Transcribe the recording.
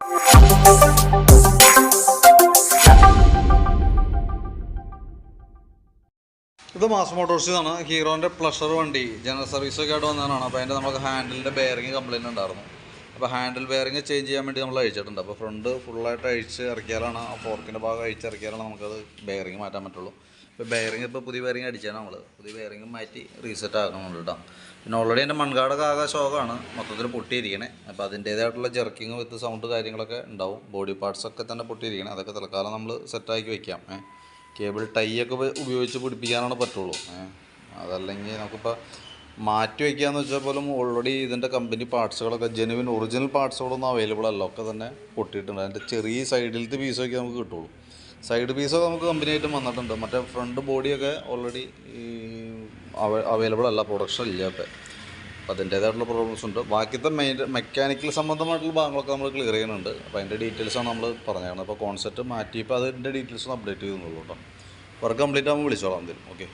ഇത് മാസ് മോട്ടോഴ്സിൽ നിന്നാണ് ഹീറോന്റെ പ്ലഷർ വണ്ടി. ജനറൽ സർവീസൊക്കെ ആയിട്ട് വന്നതാണ്. അപ്പോൾ അതിന്റെ നമുക്ക് ഹാൻഡിലിന്റെ ബെയറിങ് കംപ്ലൈന്റ് ഉണ്ടായിരുന്നു. അപ്പോൾ ഹാൻഡിൽ ബെയറിങ് ചേഞ്ച് ചെയ്യാൻ വേണ്ടി നമ്മൾ അഴിച്ചിട്ടുണ്ട്. അപ്പോൾ ഫ്രണ്ട് ഫുള്ളായിട്ട് അഴിച്ച് ഇറക്കിയാലാണ് ആ ഫോർക്കിന്റെ ഭാഗം അഴിച്ച് ഇറക്കിയാലാണ് നമുക്കത് ബെയറിങ് മാറ്റാൻ പറ്റുള്ളൂ. ഇപ്പോൾ ബെയറിങ് ഇപ്പോൾ പുതിയ ബെയറിങ് അടിച്ചാണ് നമ്മൾ പുതിയ ബെയറിങ് മാറ്റി റീസെറ്റ് ആക്കണം കേട്ടോ പിന്നെ ഓൾറെഡി എന്റെ മൺകാടൊക്കെ ആകെ ശോകമാണ്. മൊത്തത്തിൽ പൊട്ടിയിരിക്കണേ. അപ്പോൾ അതിന്റേതായിട്ടുള്ള ജെർക്കിങ് വിത്ത് സൗണ്ട് കാര്യങ്ങളൊക്കെ ഉണ്ടാവും. ബോഡി പാർട്സ് ഒക്കെ തന്നെ പൊട്ടിയിരിക്കണേ. അതൊക്കെ തൽക്കാലം നമ്മൾ സെറ്റാക്കി ഏഹ് കേബിൾ ടൈ ഒക്കെ ഉപയോഗിച്ച് പിടിപ്പിക്കാനാണ് പറ്റുള്ളൂ. അതല്ലെങ്കിൽ നമുക്കിപ്പോൾ മാറ്റി വയ്ക്കാന്ന് വെച്ചാൽ പോലും ഓൾറെഡി ഇതിന്റെ കമ്പനി പാർട്സുകളൊക്കെ ജെനുവിൻ ഒറിജിനൽ പാർട്സുകളൊന്നും അവൈലബിൾ അല്ല. ഒക്കെ തന്നെ പൊട്ടിയിട്ടുണ്ട്. അതിന്റെ ചെറിയ സൈഡിലത്തെ പീസൊക്കെ നമുക്ക് കിട്ടുള്ളൂ. സൈഡ് പീസൊക്കെ നമുക്ക് കമ്പനിയായിട്ടും വന്നിട്ടുണ്ട്. മറ്റേ ഫ്രണ്ട് ബോഡിയൊക്കെ ഓൾറെഡി അവൈലബിൾ അല്ല. പ്രൊഡക്ഷൻ ഇല്ല അപ്പം അപ്പോൾ അതിന്റേതായിട്ടുള്ള പ്രോബ്ലംസ് ഉണ്ട്. ബാക്കിത്തെ മെയിൻ മെക്കാനിക്കൽ സംബന്ധമായിട്ടുള്ള ഭാഗങ്ങളൊക്കെ നമ്മൾ ക്ലിയർ ചെയ്യുന്നുണ്ട്. അപ്പോൾ അതിന്റെ ഡീറ്റെയിൽസാണ് നമ്മൾ പറഞ്ഞത് അപ്പോൾ കോൺസെപ്റ്റ് മാറ്റിയപ്പോൾ അതിന്റെ ഡീറ്റെയിൽസ് അപ്ഡേറ്റ് ചെയ്യുന്നുള്ളൂ കേട്ടോ. വർക്ക് കംപ്ലീറ്റ് ആകുമ്പോൾ വിളിച്ചോളാം എന്തെങ്കിലും ഓക്കെ